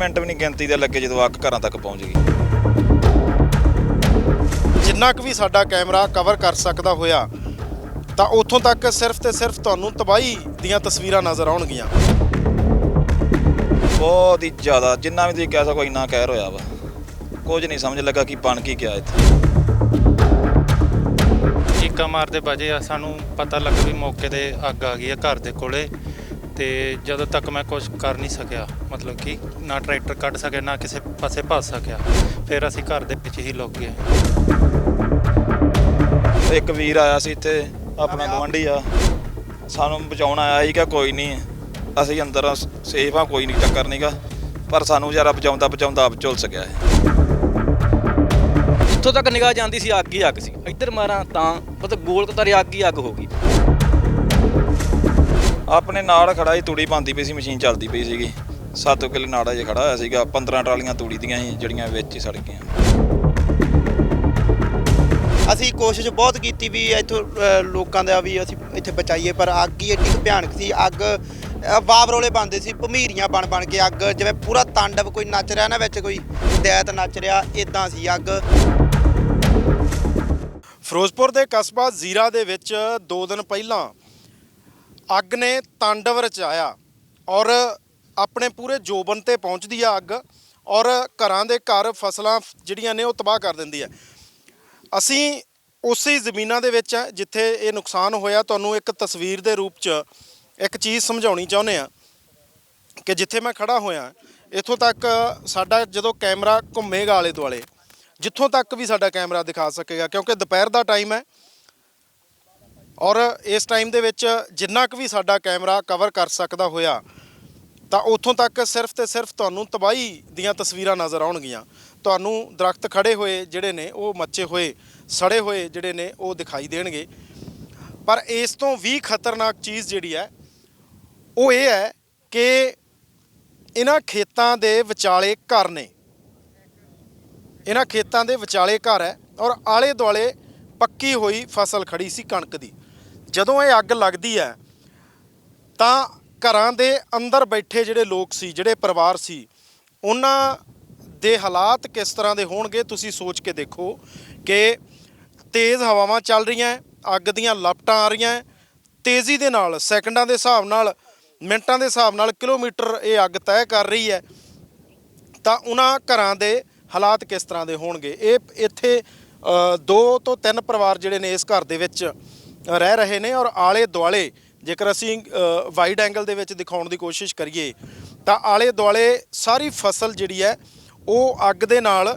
Minute ਵੀ ਨਹੀਂ ਗਿਣਤੀ ਦੇ ਲੱਗੇ ਜਦੋਂ ਅੱਗ ਘਰਾਂ ਤੱਕ ਪਹੁੰਚ ਗਈ। ਜਿੰਨਾ ਕੁ ਵੀ ਸਾਡਾ ਕੈਮਰਾ ਕਵਰ ਕਰ ਸਕਦਾ ਹੋਇਆ, ਤਾਂ ਉੱਥੋਂ ਤੱਕ ਸਿਰਫ ਤੇ ਸਿਰਫ ਤੁਹਾਨੂੰ ਤਬਾਹੀ ਦੀਆਂ ਤਸਵੀਰਾਂ ਨਜ਼ਰ ਆਉਣਗੀਆਂ। ਬਹੁਤ ਹੀ ਜ਼ਿਆਦਾ, ਜਿੰਨਾ ਵੀ ਤੁਸੀਂ ਕਹਿ ਸਕੋ ਇੰਨਾ ਕਹਿਰ ਹੋਇਆ ਵਾ। ਕੁਝ ਨਹੀਂ ਸਮਝ ਲੱਗਾ ਕਿ ਬਣ ਕੀ ਗਿਆ ਇੱਥੇ। ਚੀਕਾਂ ਮਾਰਦੇ ਵਜੇ ਆ, ਸਾਨੂੰ ਪਤਾ ਲੱਗਾ ਵੀ ਮੌਕੇ ਤੇ ਅੱਗ ਆ ਗਈ ਆ ਘਰ ਦੇ ਕੋਲੇ। ਤੇ ਜਦੋਂ ਤੱਕ ਮੈਂ ਕੁਝ ਕਰ ਨਹੀਂ ਸਕਿਆ ਮਤਲਬ ਕਿ ਨਾ ਟਰੈਕਟਰ ਕੱਢ ਸਕਿਆ ਨਾ ਕਿਸੇ ਪਾਸੇ ਭੱਜ ਸਕਿਆ ਫਿਰ ਅਸੀਂ ਘਰ ਦੇ ਵਿੱਚ ਹੀ ਲੁੱਕ ਗਏ। ਇੱਕ ਵੀਰ ਆਇਆ ਸੀ ਇੱਥੇ ਆਪਣਾ ਗਵੰਡੀ ਆ। ਸਾਨੂੰ ਬਚਾਉਣ ਆਇਆ ਸੀਗਾ ਕੋਈ ਨਹੀਂ ਅਸੀਂ ਅੰਦਰ ਸੇਫ ਆ ਕੋਈ ਨਹੀਂ ਚੱਕਰ ਨਹੀਂਗਾ ਪਰ ਸਾਨੂੰ ਵਿਚਾਰਾ ਬਚਾਉਂਦਾ ਬਚਾਉਂਦਾ ਆਪ ਝੁਲਸ ਗਿਆ ਹੈ ਜਿੱਥੋਂ ਤੱਕ ਨਿਗਾਹ ਜਾਂਦੀ ਸੀ ਅੱਗ ਹੀ ਅੱਗ ਸੀ। ਇੱਧਰ ਮਾਰਾਂ ਤਾਂ ਮਤਲਬ ਗੋਲ ਕਤਾਰੇ ਅੱਗ ਹੀ ਅੱਗ ਹੋ ਗਈ। ਆਪਣੇ ਨਾਲ ਖੜਾ ਹੀ ਤੂੜੀ ਪਾਉਂਦੀ ਪਈ ਸੀ ਮਸ਼ੀਨ ਚੱਲਦੀ ਪਈ ਸੀਗੀ। 7 ਕਿੱਲੇ ਨਾੜਾ ਜੇ ਖੜਾ ਹੋਇਆ ਸੀਗਾ 15 ਟਰਾਲੀਆਂ ਤੂੜੀ ਦੀਆਂ ਸੀ ਜਿਹੜੀਆਂ ਵਿੱਚ ਹੀ ਸੜ ਗਈਆਂ। ਅਸੀਂ ਕੋਸ਼ਿਸ਼ ਬਹੁਤ ਕੀਤੀ ਵੀ ਇੱਥੋਂ ਲੋਕਾਂ ਦਾ ਵੀ ਅਸੀਂ ਇੱਥੇ ਬਚਾਈਏ ਪਰ ਅੱਗ ਹੀ ਕੁ ਭਿਆਨਕ ਸੀ ਅੱਗ ਵਾਵਰੋਲੇ ਬੰਦੇ ਸੀ ਭਮੀਰੀਆਂ ਬਣ ਬਣ ਕੇ ਅੱਗ ਜਿਵੇਂ ਪੂਰਾ ਤਾਂਡਵ ਕੋਈ ਨੱਚ ਰਿਹਾ ਨਾ ਵਿੱਚ ਕੋਈ ਦੈਤ ਨੱਚ ਰਿਹਾ ਇਦਾਂ ਸੀ ਅੱਗ। ਫਿਰੋਜ਼ਪੁਰ ਦੇ ਕਸਬਾ ਜ਼ੀਰਾ ਦੇ ਵਿੱਚ 2 ਦਿਨ ਪਹਿਲਾਂ ਅੱਗ ਨੇ ਤਾਂਡਵ ਰਚਾਇਆ ਔਰ ਆਪਣੇ ਪੂਰੇ ਜੋਬਨ ਤੇ ਪਹੁੰਚਦੀ ਆ ਅੱਗ ਔਰ ਘਰਾਂ ਦੇ ਘਰ ਫਸਲਾਂ ਜਿਹੜੀਆਂ ਨੇ ਉਹ ਤਬਾਹ ਕਰ ਦਿੰਦੀ ਹੈ। ਅਸੀਂ ਉਸੇ ਜ਼ਮੀਨਾਂ ਦੇ ਵਿੱਚ ਆ ਜਿੱਥੇ ਇਹ ਨੁਕਸਾਨ ਹੋਇਆ। ਤੁਹਾਨੂੰ ਇੱਕ ਤਸਵੀਰ ਦੇ ਰੂਪ 'ਚ ਇੱਕ ਚੀਜ਼ ਸਮਝਾਉਣੀ ਚਾਹੁੰਦੇ ਆ ਕਿ ਜਿੱਥੇ ਮੈਂ ਖੜਾ ਹੋਇਆ, ਇੱਥੋਂ ਤੱਕ ਸਾਡਾ ਜਦੋਂ ਕੈਮਰਾ ਘੁੰਮੇਗਾ ਆਲੇ ਦੁਆਲੇ ਜਿੱਥੋਂ ਤੱਕ ਵੀ ਸਾਡਾ ਕੈਮਰਾ ਦਿਖਾ ਸਕੇਗਾ, ਕਿਉਂਕਿ ਦੁਪਹਿਰ ਦਾ ਟਾਈਮ ਹੈ ਔਰ ਇਸ ਟਾਈਮ ਦੇ ਵਿੱਚ ਜਿੰਨਾ ਕੁ ਵੀ ਸਾਡਾ ਕੈਮਰਾ ਕਵਰ ਕਰ ਸਕਦਾ ਹੋਇਆ, ਤਾਂ ਉੱਥੋਂ ਤੱਕ ਸਿਰਫ ਤੇ ਸਿਰਫ ਤੁਹਾਨੂੰ ਤਬਾਹੀ ਦੀਆਂ ਤਸਵੀਰਾਂ ਨਜ਼ਰ ਆਉਣਗੀਆਂ। ਤੁਹਾਨੂੰ ਦਰਖਤ ਖੜੇ ਹੋਏ ਜਿਹੜੇ ਨੇ, ਉਹ ਮੱਚੇ ਹੋਏ, ਸੜੇ ਹੋਏ ਜਿਹੜੇ ਨੇ, ਉਹ ਦਿਖਾਈ ਦੇਣਗੇ। ਪਰ ਇਸ ਤੋਂ ਵੀ ਖਤਰਨਾਕ ਚੀਜ਼ ਜਿਹੜੀ ਹੈ, ਉਹ ਇਹ ਹੈ ਕਿ ਇਹਨਾਂ ਖੇਤਾਂ ਦੇ ਵਿਚਾਲੇ ਘਰ ਨੇ। ਇਹਨਾਂ ਖੇਤਾਂ ਦੇ ਵਿਚਾਲੇ ਘਰ ਹੈ ਔਰ ਆਲੇ ਦੁਆਲੇ ਪੱਕੀ ਹੋਈ ਫਸਲ ਖੜੀ ਸੀ ਕਣਕ ਦੀ। ਜਦੋਂ ਇਹ ਅੱਗ ਲੱਗਦੀ ਹੈ, ਤਾਂ ਘਰਾਂ ਦੇ ਅੰਦਰ ਬੈਠੇ ਜਿਹੜੇ ਲੋਕ ਸੀ, ਜਿਹੜੇ ਪਰਿਵਾਰ ਸੀ, ਉਹਨਾਂ ਦੇ ਹਾਲਾਤ ਕਿਸ ਤਰ੍ਹਾਂ ਦੇ ਹੋਣਗੇ, ਤੁਸੀਂ ਸੋਚ ਕੇ ਦੇਖੋ ਕਿ ਤੇਜ਼ ਹਵਾਵਾਂ ਚੱਲ ਰਹੀਆਂ ਅੱਗ ਦੀਆਂ ਲਪਟਾਂ ਆ ਰਹੀਆਂ ਤੇਜ਼ੀ ਦੇ ਨਾਲ, ਸੈਕਿੰਡਾਂ ਦੇ ਹਿਸਾਬ ਨਾਲ, ਮਿੰਟਾਂ ਦੇ ਹਿਸਾਬ ਨਾਲ ਕਿਲੋਮੀਟਰ ਇਹ ਅੱਗ ਤੈਅ ਕਰ ਰਹੀ ਹੈ, ਤਾਂ ਉਹਨਾਂ ਘਰਾਂ ਦੇ ਹਾਲਾਤ ਕਿਸ ਤਰ੍ਹਾਂ ਦੇ ਹੋਣਗੇ? ਇਹ ਇੱਥੇ ਦੋ ਤੋਂ ਤਿੰਨ ਪਰਿਵਾਰ ਜਿਹੜੇ ਨੇ ਇਸ ਘਰ ਦੇ ਵਿੱਚ ਰਹਿ ਰਹੇ ਨੇ ਔਰ ਆਲੇ ਦੁਆਲੇ ਜੇਕਰ ਅਸੀਂ ਵਾਈਡ ਐਂਗਲ ਦੇ ਵਿੱਚ ਦਿਖਾਉਣ ਦੀ ਕੋਸ਼ਿਸ਼ ਕਰੀਏ, ਤਾਂ ਆਲੇ ਦੁਆਲੇ ਸਾਰੀ ਫਸਲ ਜਿਹੜੀ ਹੈ, ਉਹ ਅੱਗ ਦੇ ਨਾਲ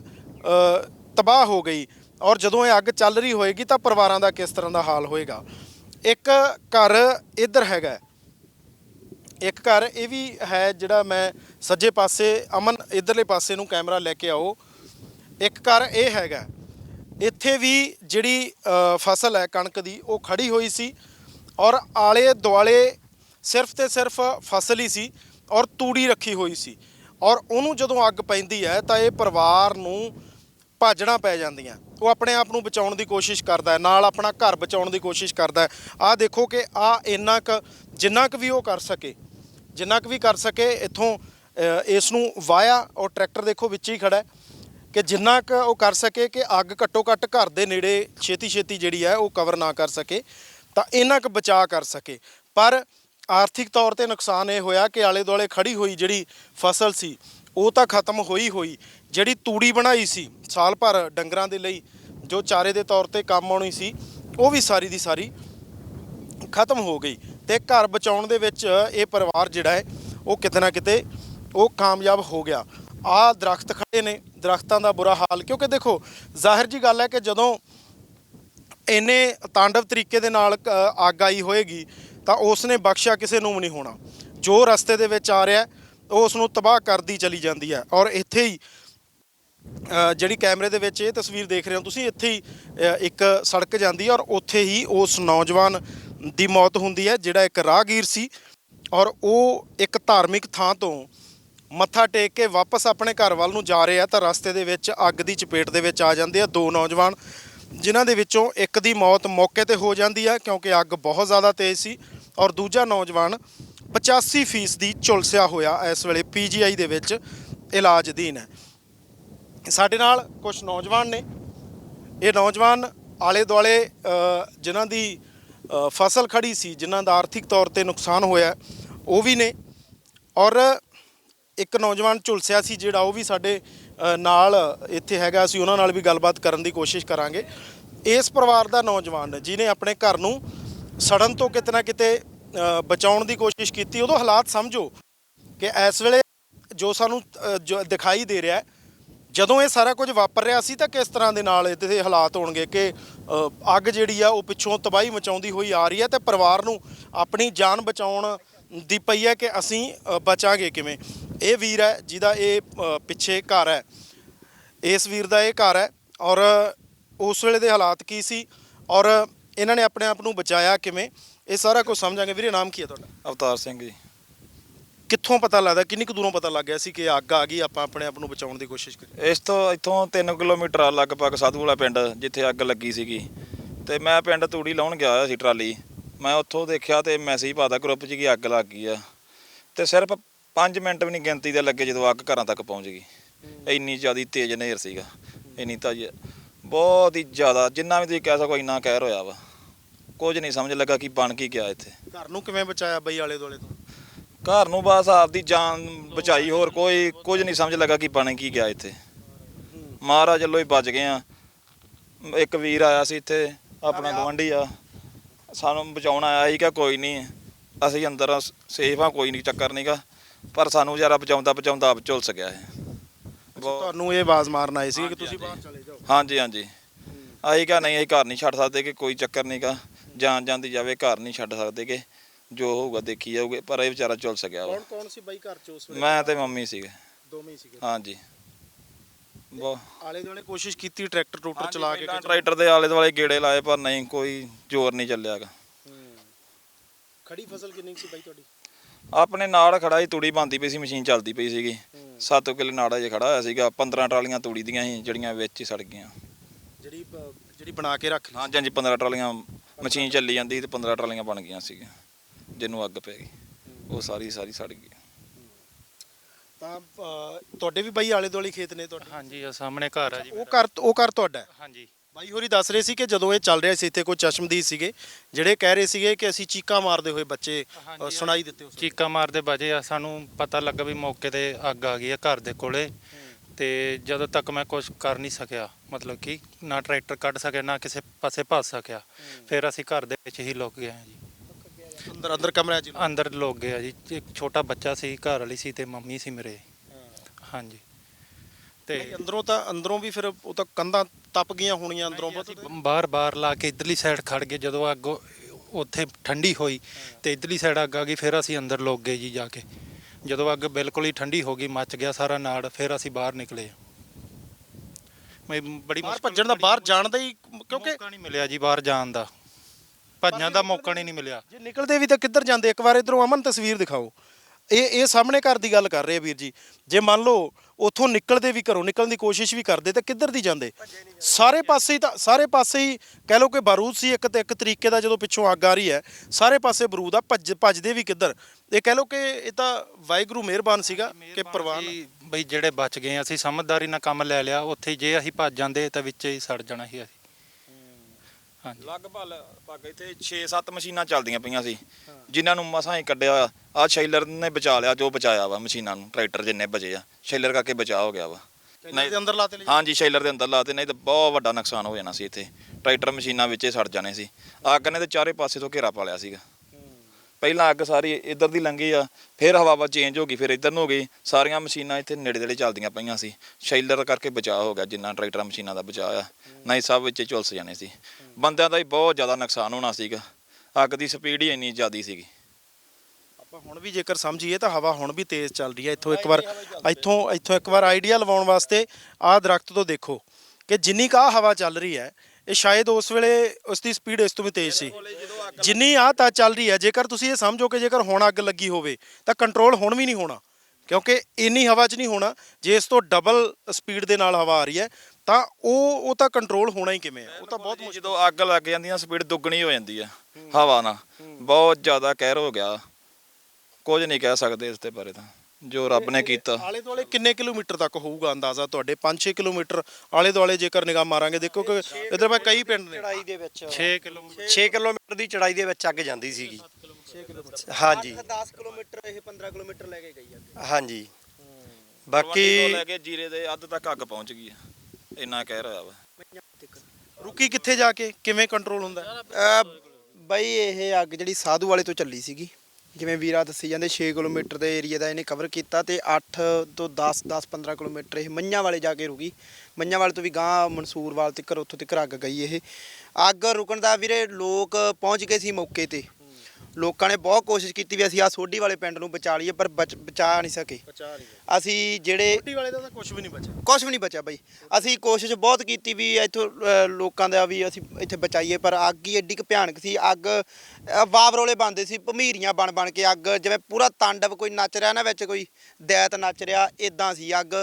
ਤਬਾਹ ਹੋ ਗਈ ਔਰ ਜਦੋਂ ਇਹ ਅੱਗ ਚੱਲ ਰਹੀ ਹੋਏਗੀ ਤਾਂ ਪਰਿਵਾਰਾਂ ਦਾ ਕਿਸ ਤਰ੍ਹਾਂ ਦਾ ਹਾਲ ਹੋਏਗਾ? ਇੱਕ ਘਰ ਇੱਧਰ ਹੈਗਾ ਇੱਕ ਘਰ ਇਹ ਵੀ ਹੈ ਜਿਹੜਾ ਮੈਂ ਸੱਜੇ ਪਾਸੇ ਅਮਨ ਇਧਰਲੇ ਪਾਸੇ ਨੂੰ ਕੈਮਰਾ ਲੈ ਕੇ ਆਓ। ਇੱਕ ਘਰ ਇਹ ਹੈਗਾ ਇੱਥੇ ਵੀ ਜਿਹੜੀ ਫਸਲ ਹੈ ਕਣਕ ਦੀ, ਉਹ ਖੜੀ ਹੋਈ ਸੀ ਔਰ ਆਲੇ ਦੁਆਲੇ ਸਿਰਫ ਤੇ ਸਿਰਫ ਫਸਲ ਹੀ ਸੀ ਔਰ ਤੂੜੀ ਰੱਖੀ ਹੋਈ ਸੀ ਔਰ ਉਹਨੂੰ ਜਦੋਂ ਅੱਗ ਪੈਂਦੀ ਹੈ ਤਾਂ ਇਹ ਪਰਿਵਾਰ ਨੂੰ ਭਾਜਣਾ ਪੈ ਜਾਂਦੀਆਂ। ਉਹ ਆਪਣੇ ਆਪ ਨੂੰ ਬਚਾਉਣ ਦੀ ਕੋਸ਼ਿਸ਼ ਕਰਦਾ ਹੈ, ਨਾਲ ਆਪਣਾ ਘਰ ਬਚਾਉਣ ਦੀ ਕੋਸ਼ਿਸ਼ ਕਰਦਾ ਹੈ। ਆਹ ਦੇਖੋ ਕਿ ਆ ਇੰਨਾ ਕੁ, ਜਿੰਨਾ ਕੁ ਵੀ ਉਹ ਕਰ ਸਕੇ, ਜਿੰਨਾ ਕੁ ਵੀ ਕਰ ਸਕੇ, ਇੱਥੋਂ ਇਸ ਨੂੰ ਵਾਇਆ ਔਰ ਟਰੈਕਟਰ ਦੇਖੋ ਵਿੱਚ ਹੀ ਖੜਾ ਹੈ। ਕਿ ਜਿੰਨਾ ਕੁ ਉਹ ਕਰ ਸਕੇ ਕਿ ਅੱਗ ਘੱਟੋ ਘੱਟ ਘਰ ਦੇ ਨੇੜੇ ਛੇਤੀ ਛੇਤੀ ਜਿਹੜੀ ਹੈ ਉਹ ਕਵਰ ਨਾ ਕਰ ਸਕੇ, ਤਾਂ ਇਹਨਾਂ ਕੁ ਬਚਾ ਕਰ ਸਕੇ। ਪਰ ਆਰਥਿਕ ਤੌਰ ਤੇ ਨੁਕਸਾਨ ਇਹ ਹੋਇਆ ਕਿ ਆਲੇ ਦੁਆਲੇ ਖੜੀ ਹੋਈ ਜਿਹੜੀ ਫਸਲ ਸੀ, ਉਹ ਤਾਂ ਖਤਮ ਹੋਈ ਹੋਈ। ਜਿਹੜੀ ਤੂੜੀ ਬਣਾਈ ਸੀ, ਸਾਲ ਭਰ ਡੰਗਰਾਂ ਦੇ ਲਈ, ਜੋ ਚਾਰੇ ਦੇ ਤੌਰ ਤੇ ਕੰਮ ਆਉਣੀ ਸੀ, ਉਹ ਵੀ ਸਾਰੀ ਦੀ ਸਾਰੀ ਖਤਮ ਹੋ ਗਈ। ਤੇ ਘਰ ਬਚਾਉਣ ਦੇ ਵਿੱਚ ਇਹ ਪਰਿਵਾਰ ਜਿਹੜਾ ਹੈ, ਉਹ ਕਿਤੇ ਨਾ ਕਿਤੇ ਉਹ ਕਾਮਯਾਬ ਹੋ ਗਿਆ। ਆਹ ਦਰਖਤ ਖੜੇ ਨੇ ਦਰਖਤਾਂ ਦਾ ਬੁਰਾ ਹਾਲ। ਕਿਉਂਕਿ ਦੇਖੋ ਜ਼ਾਹਿਰ ਜੀ ਗੱਲ ਹੈ ਕਿ ਜਦੋਂ ਇੰਨੇ ਤਾਂਡਵ ਤਰੀਕੇ ਦੇ ਨਾਲ ਅ, ਅੱਗ ਆਈ ਹੋਏਗੀ ਤਾਂ ਉਸ ਨੇ ਬਖਸ਼ਿਆ ਕਿਸੇ ਨੂੰ ਵੀ ਨਹੀਂ ਹੋਣਾ। ਜੋ ਰਸਤੇ ਦੇ ਵਿੱਚ ਆ ਰਿਹਾ ਉਹ ਉਸ ਨੂੰ ਤਬਾਹ ਕਰਦੀ ਚਲੀ ਜਾਂਦੀ ਹੈ। ਔਰ ਇੱਥੇ ਹੀ ਜਿਹੜੀ ਕੈਮਰੇ ਦੇ ਵਿੱਚ ਇਹ ਤਸਵੀਰ ਦੇਖ ਰਹੇ ਹੋ ਤੁਸੀਂ ਇੱਥੇ ਹੀ ਇੱਕ ਸੜਕ ਜਾਂਦੀ ਹੈ ਔਰ ਉੱਥੇ ਹੀ ਉਸ ਨੌਜਵਾਨ ਦੀ ਮੌਤ ਹੁੰਦੀ ਹੈ ਜਿਹੜਾ ਇੱਕ ਰਾਹਗੀਰ ਸੀ। ਔਰ ਉਹ ਇੱਕ ਧਾਰਮਿਕ ਥਾਂ ਤੋਂ ਮੱਥਾ ਟੇਕ ਕੇ ਵਾਪਸ ਆਪਣੇ ਘਰ ਵੱਲ ਨੂੰ ਜਾ ਰਹੇ ਆ ਤਾਂ ਰਸਤੇ ਦੇ ਵਿੱਚ ਅੱਗ ਦੀ ਚਪੇਟ ਦੇ ਵਿੱਚ ਆ ਜਾਂਦੇ ਆ ਦੋ ਨੌਜਵਾਨ, ਜਿਨ੍ਹਾਂ ਦੇ ਵਿੱਚੋਂ ਇੱਕ ਦੀ ਮੌਤ ਮੌਕੇ ਤੇ ਹੋ ਜਾਂਦੀ ਆ ਕਿਉਂਕਿ ਅੱਗ ਬਹੁਤ ਜ਼ਿਆਦਾ ਤੇਜ਼ ਸੀ ਔਰ ਦੂਜਾ ਨੌਜਵਾਨ 85% ਦੀ ਝੁਲਸਿਆ ਹੋਇਆ ਇਸ ਵੇਲੇ ਪੀਜੀਆਈ ਦੇ ਵਿੱਚ ਇਲਾਜ ਅਧੀਨ ਹੈ। ਸਾਡੇ ਨਾਲ ਕੁਝ ਨੌਜਵਾਨ ਨੇ। ਇਹ ਨੌਜਵਾਨ ਆਲੇ ਦੁਆਲੇ ਜਿਨ੍ਹਾਂ ਦੀ ਫਸਲ ਖੜੀ ਸੀ, ਜਿਨ੍ਹਾਂ ਦਾ ਆਰਥਿਕ ਤੌਰ ਤੇ ਨੁਕਸਾਨ ਹੋਇਆ, ਉਹ ਵੀ ਨੇ। ਔਰ ਇੱਕ ਨੌਜਵਾਨ ਝੁਲਸਿਆ ਸੀ ਜਿਹੜਾ ਉਹ ਵੀ ਸਾਡੇ ਨਾਲ ਇੱਥੇ ਹੈਗਾ ਅਸੀਂ ਉਹਨਾਂ ਨਾਲ ਵੀ ਗੱਲਬਾਤ ਕਰਨ ਦੀ ਕੋਸ਼ਿਸ਼ ਕਰਾਂਗੇ। ਇਸ ਪਰਿਵਾਰ ਦਾ ਨੌਜਵਾਨ ਜਿਨੇ ਆਪਣੇ ਘਰ ਨੂੰ ਸੜਨ ਤੋਂ ਕਿਤੇ ਨਾ ਕਿਤੇ ਬਚਾਉਣ ਦੀ ਕੋਸ਼ਿਸ਼ ਕੀਤੀ ਉਦੋਂ ਹਾਲਾਤ ਸਮਝੋ ਕਿ ਇਸ ਵੇਲੇ ਜੋ ਸਾਨੂੰ ਅ, ਦਿਖਾਈ ਦੇ ਰਿਹਾ ਜਦੋਂ ਇਹ ਸਾਰਾ ਕੁਝ ਵਾਪਰ ਰਿਹਾ ਸੀ ਤਾਂ ਕਿਸ ਤਰ੍ਹਾਂ ਦੇ ਨਾਲ ਇਹਦੇ ਹਾਲਾਤ ਹੋਣਗੇ ਕਿ ਅੱਗ ਜਿਹੜੀ ਆ ਉਹ ਪਿੱਛੋਂ ਤਬਾਹੀ ਮਚਾਉਂਦੀ ਹੋਈ ਆ ਰਹੀ ਹੈ ਤੇ ਪਰਿਵਾਰ ਨੂੰ ਆਪਣੀ ਜਾਨ ਬਚਾਉਣ ਦੀ ਪਈ ਹੈ ਕਿ ਅਸੀਂ ਬਚਾਂਗੇ ਕਿਵੇਂ? ਇਹ ਵੀਰ ਹੈ ਜਿਹਦਾ ਇਹ ਪਿੱਛੇ ਘਰ ਹੈ। ਇਸ ਵੀਰ ਦਾ ਇਹ ਘਰ ਹੈ ਔਰ ਉਸ ਵੇਲੇ ਦੇ ਹਾਲਾਤ ਕੀ ਸੀ ਔਰ ਇਹਨਾਂ ਨੇ ਆਪਣੇ ਆਪ ਨੂੰ ਬਚਾਇਆ ਕਿਵੇਂ? ਇਹ ਸਾਰਾ ਕੁਝ ਸਮਝਾਂਗੇ। ਵੀਰੇ ਨਾਮ ਕੀ ਹੈ ਤੁਹਾਡਾ? ਅਵਤਾਰ ਸਿੰਘ ਜੀ। ਕਿੱਥੋਂ ਪਤਾ ਲੱਗਦਾ? ਕਿੰਨੀ ਕੁ ਦੂਰੋਂ ਪਤਾ ਲੱਗ ਗਿਆ ਸੀ ਕਿ ਅੱਗ ਆ ਗਈ ਆਪਾਂ ਆਪਣੇ ਆਪ ਨੂੰ ਬਚਾਉਣ ਦੀ ਕੋਸ਼ਿਸ਼ ਕਰੀ ਇਸ ਤੋਂ ਇੱਥੋਂ 3 ਕਿਲੋਮੀਟਰ ਆ ਲਗਭਗ ਸਾਧੂਵਾਲਾ ਪਿੰਡ ਜਿੱਥੇ ਅੱਗ ਲੱਗੀ ਸੀਗੀ। ਤੇ ਮੈਂ ਪਿੰਡ ਤੂੜੀ ਲਾਉਣ ਗਿਆ ਹੋਇਆ ਸੀ ਟਰਾਲੀ। ਮੈਂ ਉੱਥੋਂ ਦੇਖਿਆ ਤੇ ਮੈਸੇਜ ਪਾਦਾ ਗਰੁੱਪ 'ਚ ਕਿ ਅੱਗ ਲੱਗ ਗਈ ਆ। ਤੇ ਸਿਰਫ 5 ਮਿੰਟ ਵੀ ਨਹੀਂ ਗਿਣਤੀ ਦੇ ਲੱਗੇ ਜਦੋਂ ਅੱਗ ਘਰਾਂ ਤੱਕ ਪਹੁੰਚ ਗਈ। ਇੰਨੀ ਜ਼ਿਆਦੀ ਤੇਜ਼ ਨੇਰ ਸੀਗਾ। ਇੰਨੀ ਤਾਂ ਬਹੁਤ ਹੀ ਜ਼ਿਆਦਾ ਜਿੰਨਾ ਵੀ ਤੁਸੀਂ ਕਹਿ ਸਕੋ ਇੰਨਾ ਕਹਿਰ ਹੋਇਆ ਵਾ। ਕੁਝ ਨਹੀਂ ਸਮਝ ਲੱਗਾ ਕਿ ਬਣ ਕੀ ਗਿਆ ਇੱਥੇ। ਘਰ ਨੂੰ ਕਿਵੇਂ ਬਚਾਇਆ ਬਈ ਆਲੇ ਦੁਆਲੇ ਤੋਂ? ਘਰ ਨੂੰ ਬਸ ਆਪਦੀ ਜਾਨ ਬਚਾਈ ਹੋਰ ਕੋਈ ਕੁਝ ਨਹੀਂ ਸਮਝ ਲੱਗਾ ਕਿ ਬਣ ਕੀ ਗਿਆ ਇੱਥੇ। ਮਹਾਰਾਜ ਵੱਲੋਂ ਹੀ ਬਚ ਗਏ ਆ। ਇੱਕ ਵੀਰ ਆਇਆ ਸੀ ਇੱਥੇ ਆਪਣਾ ਗਵੰਡੀ ਆ। ਸਾਨੂੰ ਬਚਾਉਣ ਆਇਆ ਸੀ ਕਿ ਕੋਈ ਨਹੀਂ। ਅਸੀਂ ਅੰਦਰ ਸੇਫ ਆ ਕੋਈ ਨਹੀਂ ਚੱਕਰ ਨਹੀਂਗਾ ਪਰ ਸਾਨੂੰ ਜਰਾ ਬਚਾਉਂਦਾ ਬਚਾਉਂਦਾ ਆਪ ਝੁਲਸ ਗਿਆ ਇਹ। ਬਹੁਤ- ਤੁਹਾਨੂੰ ਇਹ ਆਵਾਜ਼ ਮਾਰਨ ਆਏ ਸੀ ਕਿ ਤੁਸੀਂ ਬਾਹਰ ਚਲੇ ਜਾਓ? ਹਾਂਜੀ ਹਾਂਜੀ। ਆਈ ਕਾ ਨਹੀਂ ਅਸੀਂ ਘਰ ਨਹੀਂ ਛੱਡ ਸਕਦੇ ਕਿ ਕੋਈ ਚੱਕਰ ਨਹੀਂਗਾ ਜਾਨ ਜਾਂਦੀ ਜਾਵੇ ਘਰ ਨਹੀਂ ਛੱਡ ਸਕਦੇ ਕਿ ਜੋ ਹੋਊਗਾ ਦੇਖੀ ਜਾਊਗੇ। ਪਰ ਇਹ ਵਿਚਾਰਾ ਝੁਲਸ ਗਿਆ ਵਾ। ਕੌਣ ਕੌਣ ਸੀ ਬਾਈ ਘਰ ਚ ਉਸ ਵੇਲੇ? ਮੈਂ ਤੇ ਮੰਮੀ ਸੀਗੇ। ਦੋਵੇਂ ਹੀ ਸੀਗੇ। ਹਾਂਜੀ। ਬਹੁਤ। ਆਲੇ ਦੁਆਲੇ ਕੋਸ਼ਿਸ਼ ਕੀਤੀ ਟਰੈਕਟਰ ਟਰੂਟਰ ਚਲਾ ਕੇ ਪਹਿਲਾਂ ਟਰੈਕਟਰ ਦੇ ਆਲੇ ਦੁਆਲੇ ਗੇੜੇ ਲਾਏ ਪਰ ਨਹੀਂ ਕੋਈ ਜ਼ੋਰ ਨਹੀਂ ਚੱਲਿਆਗਾ। ਖੜੀ ਫਸਲ ਕਿੰਨੀ ਕੁ ਸੀ ਬਾਈ ਤੁਹਾਡੀ? ਆਪਣੇ ਨਾਲ ਖੜਾ ਹੀ ਤੂੜੀ ਬੰਦੀ ਪਈ ਸੀ ਮਸ਼ੀਨ ਚੱਲਦੀ ਪਈ ਸੀਗੀ। 7 ਕਿੱਲੇ ਨਾੜਾ ਜੇ ਖੜਾ ਹੋਇਆ ਸੀਗਾ 15 ਟਰਾਲੀਆਂ ਤੂੜੀ ਦੀਆਂ ਸੀ ਜਿਹੜੀਆਂ ਵਿੱਚ ਹੀ ਸੜ ਗਈਆਂ। ਜਿਹੜੀ ਜਿਹੜੀ ਬਣਾ ਕੇ ਰੱਖ ਲਈ। ਹਾਂਜੀ ਹਾਂਜੀ 15 ਟਰਾਲੀਆਂ ਮਸ਼ੀਨ ਚੱਲੀ ਜਾਂਦੀ ਤੇ 15 ਟਰਾਲੀਆਂ ਬਣ ਗਈਆਂ ਸੀਗੀਆਂ ਜਿਹਨੂੰ ਅੱਗ ਪੈ ਗਈ। ਉਹ ਸਾਰੀ ਸਾਰੀ ਸੜ ਗਈ। ਤਾਂ ਅ, ਤੁਹਾਡੇ ਵੀ ਬਾਈ ਆਲੇ ਦੁਆਲੇ ਖੇਤ ਨੇ ਤੁਹਾਡੇ? ਹਾਂਜੀ ਆ ਸਾਹਮਣੇ ਘਰ ਆ ਜੀ ਉਹ। ਘਰ ਉਹ ਘਰ ਤੁਹਾਡਾ ਹੈ? ਹਾਂਜੀ। ਬਾਈ ਹੋਰੀ ਦੱਸ ਰਹੇ ਸੀ ਕਿ ਜਦੋਂ ਇਹ ਚੱਲ ਰਿਹਾ ਸੀ ਇੱਥੇ ਕੋਈ ਚਸ਼ਮਦੀਦ ਸੀਗੇ ਜਿਹੜੇ ਕਹਿ ਰਹੇ ਸੀਗੇ ਕਿ ਅਸੀਂ ਚੀਕਾਂ ਮਾਰਦੇ ਹੋਏ ਬੱਚੇ ਅ, ਹਾਂਜੀ, ਸੁਣਾਈ ਦਿੱਤੇ ਉਸ ਚੀਕਾਂ ਮਾਰਦੇ ਬਾਜੇ ਆ ਸਾਨੂੰ ਪਤਾ ਲੱਗਾ ਵੀ ਮੌਕੇ ਤੇ ਅੱਗ ਆ ਗਈ ਆ ਘਰ ਦੇ ਕੋਲੇ। ਤੇ ਜਦੋਂ ਤੱਕ ਮੈਂ ਕੁਝ ਕਰ ਨਹੀਂ ਸਕਿਆ ਮਤਲਬ ਕਿ ਨਾ ਟਰੈਕਟਰ ਕੱਢ ਸਕਿਆ ਨਾ ਕਿਸੇ ਪਾਸੇ ਭੱਜ ਸਕਿਆ ਫਿਰ ਅਸੀਂ ਘਰ ਦੇ ਵਿੱਚ ਹੀ ਲੁਕ ਗਏ ਜੀ। ਅੰਦਰ ਅੰਦਰ ਕਮਰਿਆਂ 'ਚ ਅੰਦਰ ਲੁਕ ਗਏ ਆ ਜੀ। ਇੱਕ ਛੋਟਾ ਬੱਚਾ ਸੀ ਘਰ ਵਾਲੀ ਸੀ ਤੇ ਮੰਮੀ ਸੀ ਮੇਰੇ। ਹਾਂਜੀ। ਤੇ ਨਹੀਂ, ਅੰਦਰੋਂ ਤਾਂ ਅੰਦਰੋਂ ਵੀ ਫਿਰ ਉਹ ਤਾਂ ਕੰਧਾਂ ਤਪ ਗਈਆਂ ਹੋਣੀਆਂ ਅੰਦਰੋਂ ਬਹੁਤ ਬਾਹਰ ਬਾਹਰ ਲਾ ਕੇ ਇਧਰਲੀ ਸਾਈਡ ਖੜ ਗਏ ਜਦੋਂ ਅੱਗ ਉੱਥੇ ਠੰਡੀ ਹੋਈ ਤੇ ਇਧਰਲੀ ਸਾਈਡ ਅੱਗ ਆ ਗਈ ਫਿਰ ਅਸੀਂ ਅੰਦਰ ਲੁਕ ਗਏ ਜੀ ਜਾ ਕੇ। ਜਦੋਂ ਅੱਗ ਬਿਲਕੁਲ ਹੀ ਠੰਡੀ ਹੋ ਗਈ ਮੱਚ ਗਿਆ ਸਾਰਾ ਨਾੜ ਫਿਰ ਅਸੀਂ ਬਾਹਰ ਨਿਕਲੇ। ਮੈਂ ਬੜੀ ਬਾਹਰ ਮੁਸ਼ਕਲ- ਭੱਜਣ ਦਾ ਬਾਹਰ ਜਾਣ ਦਾ ਹੀ ਕਿਉਂਕਿ ਮੌਕਾ ਨਹੀਂ ਮਿਲਿਆ ਜੀ ਬਾਹਰ ਜਾਣ ਦਾ। ਭੱਜਣ ਦਾ ਮੌਕਾ ਨਹੀਂ ਮਿਲਿਆ। ਜੇ ਨਿਕਲਦੇ ਵੀ ਤਾਂ ਕਿੱਧਰ ਜਾਂਦੇ? ਇੱਕ ਵਾਰ ਇਧਰੋਂ ਅਮਨ ਤਸਵੀਰ ਦਿਖਾਓ। ਇਹ ਇਹ ਸਾਹਮਣੇ ਘਰ ਦੀ ਗੱਲ ਕਰ ਰਹੇ ਆ ਵੀਰ ਜੀ। ਜੇ ਮੰਨ ਲਓ ਉੱਥੋਂ ਨਿਕਲਦੇ ਵੀ ਘਰੋਂ ਨਿਕਲਣ ਦੀ ਕੋਸ਼ਿਸ਼ ਵੀ ਕਰਦੇ ਤਾਂ ਕਿੱਧਰ ਦੀ ਜਾਂਦੇ? ਸਾਰੇ ਪਾਸੇ ਹੀ ਤਾਂ ਸਾਰੇ ਪਾਸੇ ਹੀ ਕਹਿ ਲਓ ਕਿ ਬਾਰੂਦ ਸੀ ਇੱਕ ਤੇ ਇੱਕ ਤਰੀਕੇ ਦਾ ਜਦੋਂ ਪਿੱਛੋਂ ਅੱਗ ਆ ਰਹੀ ਹੈ ਸਾਰੇ ਪਾਸੇ ਬਰੂਦ ਆ ਭੱਜ ਭੱਜਦੇ ਵੀ ਕਿੱਧਰ? ਇਹ ਕਹਿ ਲਓ ਕਿ ਇਹ ਤਾਂ ਵਾਹਿਗੁਰੂ ਮਿਹਰਬਾਨ ਸੀਗਾ ਕਿ ਪ੍ਰਵਾਨ ਬਈ ਜਿਹੜੇ ਬਚ ਗਏ ਅਸੀਂ ਸਮਝਦਾਰੀ ਨਾਲ ਕੰਮ ਲੈ ਲਿਆ ਉੱਥੇ ਜੇ ਅਸੀਂ ਭੱਜ ਜਾਂਦੇ ਤਾਂ ਵਿੱਚ ਹੀ ਸੜ ਜਾਣਾ ਸੀ ਅਸੀਂ। ਹਾਂਜੀ। ਲਗਭਗ ਇੱਥੇ 6-7 ਮਸ਼ੀਨਾਂ ਚੱਲਦੀਆਂ ਪਈਆਂ ਸੀ। ਜਿਨ੍ਹਾਂ ਨੂੰ ਮਸਾਂ ਹੀ ਕੱਢਿਆ ਆ ਸ਼ੈਲਰ ਨੇ ਬਚਾ ਲਿਆ ਜੋ ਬਚਾਇਆ ਵਾ ਮਸ਼ੀਨਾਂ ਨੂੰ ਟਰੈਕਟਰ ਜਿੰਨੇ ਬਚੇ ਆ ਸ਼ੈਲਰ ਕਰਕੇ ਬਚਾ ਹੋ ਗਿਆ ਵਾ। ਨਹੀਂ ਦੇ ਅੰਦਰ ਲਾਤੇ ਲਈ? ਹਾਂਜੀ ਸ਼ੈਲਰ ਦੇ ਅੰਦਰ ਲਾਤੇ ਨਹੀਂ ਤਾਂ ਬਹੁਤ ਵੱਡਾ ਨੁਕਸਾਨ ਹੋ ਜਾਣਾ ਸੀ ਇੱਥੇ। ਟਰੈਕਟਰ ਮਸ਼ੀਨਾਂ ਵਿੱਚ ਹੀ ਸੜ ਜਾਣੇ ਸੀ। ਅੱਗ ਨੇ ਤੇ ਚਾਰੇ ਪਾਸੇ ਤੋਂ ਘੇਰਾ ਪਾ ਲਿਆ ਸੀਗਾ। ਪਹਿਲਾਂ ਅੱਗ ਸਾਰੀ ਇੱਧਰ ਦੀ ਲੰਘੀ ਆ ਫਿਰ ਹਵਾਵਾ ਚੇਂਜ ਹੋ ਗਈ ਫਿਰ ਇੱਧਰ ਨੂੰ ਹੋ ਗਈ। ਸਾਰੀਆਂ ਮਸ਼ੀਨਾਂ ਇੱਥੇ ਨੇੜੇ ਨੇੜੇ ਚੱਲਦੀਆਂ ਪਈਆਂ ਸੀ। ਸ਼ੈਲਰ ਕਰਕੇ ਬਚਾਅ ਹੋ ਗਿਆ ਜਿੰਨਾ ਟਰੈਕਟਰ ਮਸ਼ੀਨਾਂ ਦਾ ਬਚਾਅ ਆ। ਨਹੀਂ ਸਭ ਵਿੱਚ ਝੁਲਸ ਜਾਣੇ ਸੀ। ਬੰਦਿਆਂ ਦਾ ਹੀ ਬਹੁਤ ਜ਼ਿਆਦਾ ਨੁਕਸਾਨ ਹੋਣਾ ਸੀਗਾ। ਅੱਗ ਦੀ ਸਪੀਡ ਹੀ ਇੰਨੀ ਜ਼ਿਆਦੀ ਸੀਗੀ। ਆਪਾਂ ਹੁਣ ਵੀ ਜੇਕਰ ਸਮਝੀਏ ਤਾਂ ਹਵਾ ਹੁਣ ਵੀ ਤੇਜ਼ ਚੱਲ ਰਹੀ ਹੈ ਇੱਥੋਂ ਇੱਕ ਵਾਰ ਇੱਥੋਂ ਇੱਥੋਂ ਇੱਕ ਵਾਰ ਆਈਡੀਆ ਲਵਾਉਣ ਵਾਸਤੇ ਆਹ ਦਰਖਤ ਤੋਂ ਦੇਖੋ ਕਿ ਜਿੰਨੀ ਕਾ ਹਵਾ ਚੱਲ ਰਹੀ ਹੈ ਇਹ ਸ਼ਾਇਦ ਉਸ ਵੇਲੇ ਉਸ ਦੀ ਸਪੀਡ ਇਸ ਤੋਂ ਵੀ ਤੇਜ਼ ਸੀ। ਜਿੰਨੀ ਆ ਤਾਂ ਚੱਲ ਰਹੀ ਹੈ ਜੇਕਰ ਤੁਸੀਂ ਇਹ ਸਮਝੋ ਕਿ ਜੇਕਰ ਹੁਣ ਅੱਗ ਲੱਗੀ ਹੋਵੇ ਤਾਂ ਕੰਟਰੋਲ ਹੁਣ ਵੀ ਨਹੀਂ ਹੋਣਾ। ਕਿਉਂਕਿ ਇੰਨੀ ਹਵਾ 'ਚ ਨਹੀਂ ਹੋਣਾ ਜੇ ਇਸ ਤੋਂ ਡਬਲ ਸਪੀਡ ਦੇ ਨਾਲ ਹਵਾ ਆ ਰਹੀ ਹੈ ਤਾਂ ਉਹ ਉਹ ਤਾਂ ਕੰਟਰੋਲ ਹੋਣਾ ਹੀ ਕਿਵੇਂ ਹੈ ਉਹ ਤਾਂ ਬਹੁਤ ਜਦੋਂ ਅੱਗ ਲੱਗ ਜਾਂਦੀ ਆ ਸਪੀਡ ਦੁੱਗਣੀ ਹੋ ਜਾਂਦੀ ਆ ਹਵਾ ਨਾਲ। ਬਹੁਤ ਜ਼ਿਆਦਾ ਕਹਿਰ ਹੋ ਗਿਆ। ਕੁਝ ਨਹੀਂ ਕਹਿ ਸਕਦੇ ਇਸ ਦੇ ਬਾਰੇ ਤਾਂ। ਜੋ ਰੱਬ ਨੇ ਕੀਤਾ। ਆਲੇ ਦੁਆਲੇ ਕਿੰਨੇ ਕਿਲੋਮੀਟਰ ਤੱਕ ਹੋਊਗਾ ਅੰਦਾਜ਼ਾ ਤੁਹਾਡੇ? 5-6 ਕਿਲੋਮੀਟਰ ਆਲੇ ਦੁਆਲੇ ਜੇਕਰ ਨਿਗਾਹ ਮਾਰਾਂਗੇ ਦੇਖੋ ਕਿ ਇਧਰ ਮੈਂ ਕਈ ਪਿੰਡ ਨੇ। ਚੜਾਈ ਦੇ ਵਿੱਚ। 6 ਕਿਲੋਮੀਟਰ। 6 ਕਿਲੋਮੀਟਰ ਦੀ ਚੜਾਈ ਦੇ ਵਿੱਚ ਅੱਗ ਜਾਂਦੀ ਸੀਗੀ। ਹਾਂਜੀ। 10 ਕਿਲੋਮੀਟਰ ਇਹ 15 ਕਿਲੋਮੀਟਰ ਲੈ ਕੇ ਗਈ ਅੱਗ। ਹਾਂਜੀ। ਬਾਕੀ ਲੈ ਕੇ ਜੀਰੇ ਦੇ ਅੱਧ ਤੱਕ ਅੱਗ ਪਹੁੰਚ ਗਈ ਇੰਨਾ ਕਹਿ ਰਿਹਾ ਵਾ। ਰੁਕੀ ਕਿੱਥੇ ਜਾ ਕੇ? ਕਿਵੇਂ ਕੰਟਰੋਲ ਹੁੰਦਾ? ਬਈ ਇਹ ਅੱਗ ਜਿਹੜੀ ਸਾਧੂ ਵਾਲੇ ਤੋਂ ਚੱਲੀ ਸੀਗੀ। ਜਿਵੇਂ ਵੀਰਾ ਦੱਸੀ ਜਾਂਦੇ 6 ਕਿਲੋਮੀਟਰ ਦੇ ਏਰੀਆ ਦਾ ਇਹਨੇ ਕਵਰ ਕੀਤਾ ਤੇ 8 ਤੋਂ 10 10 15 ਕਿਲੋਮੀਟਰ ਇਹ ਮੰਨਿਆਂ ਵਾਲੇ ਜਾ ਕੇ ਰੁਕੀ। ਮੰਨਿਆਂ ਵਾਲੇ ਤੋਂ ਵੀ ਗਾਂ ਮਨਸੂਰਵਾਲ ਤੱਕ ਉੱਥੋਂ ਤੱਕ ਅੱਗ ਗਈ ਇਹ। ਅੱਗ ਰੁਕਣ ਦਾ ਵੀਰੇ ਲੋਕ ਪਹੁੰਚ ਗਏ ਸੀ ਮੌਕੇ ਤੇ। ਲੋਕਾਂ ਨੇ ਬਹੁਤ ਕੋਸ਼ਿਸ਼ ਕੀਤੀ ਵੀ ਅਸੀਂ ਆ ਸੋਢੀ ਵਾਲੇ ਪਿੰਡ ਨੂੰ ਬਚਾ ਲਈਏ ਪਰ ਬਚ- ਨਹੀਂ ਸਕੇ। ਅਸੀਂ ਜਿਹੜੇ ਛੋਟੀ ਵਾਲੇ ਦਾ ਤਾਂ ਕੁਝ ਵੀ ਨਹੀਂ ਬਚਿਆ। ਕੁਝ ਵੀ ਨਹੀਂ ਬਚਿਆ ਬਈ। ਅਸੀਂ ਕੋਸ਼ਿਸ਼ ਬਹੁਤ ਕੀਤੀ ਵੀ ਇੱਥੋਂ ਲੋਕਾਂ ਦਾ ਵੀ ਅਸੀਂ ਇੱਥੇ ਬਚਾਈਏ ਪਰ ਅੱਗ ਹੀ ਐਡੀ ਕੁ ਭਿਆਨਕ ਸੀ। ਅੱਗ ਅ, ਵਾਵਰੋਲੇ ਬੰਦੇ ਸੀ ਭਮੀਰੀਆਂ ਬਣ ਬਣ ਕੇ ਅੱਗ ਜਿਵੇਂ ਪੂਰਾ ਤਾਂਡਵ ਕੋਈ ਨੱਚ ਰਿਹਾ ਨਾ ਵਿੱਚ ਕੋਈ ਦੈਤ ਨੱਚ ਰਿਹਾ ਇਦਾਂ ਸੀ ਅੱਗ।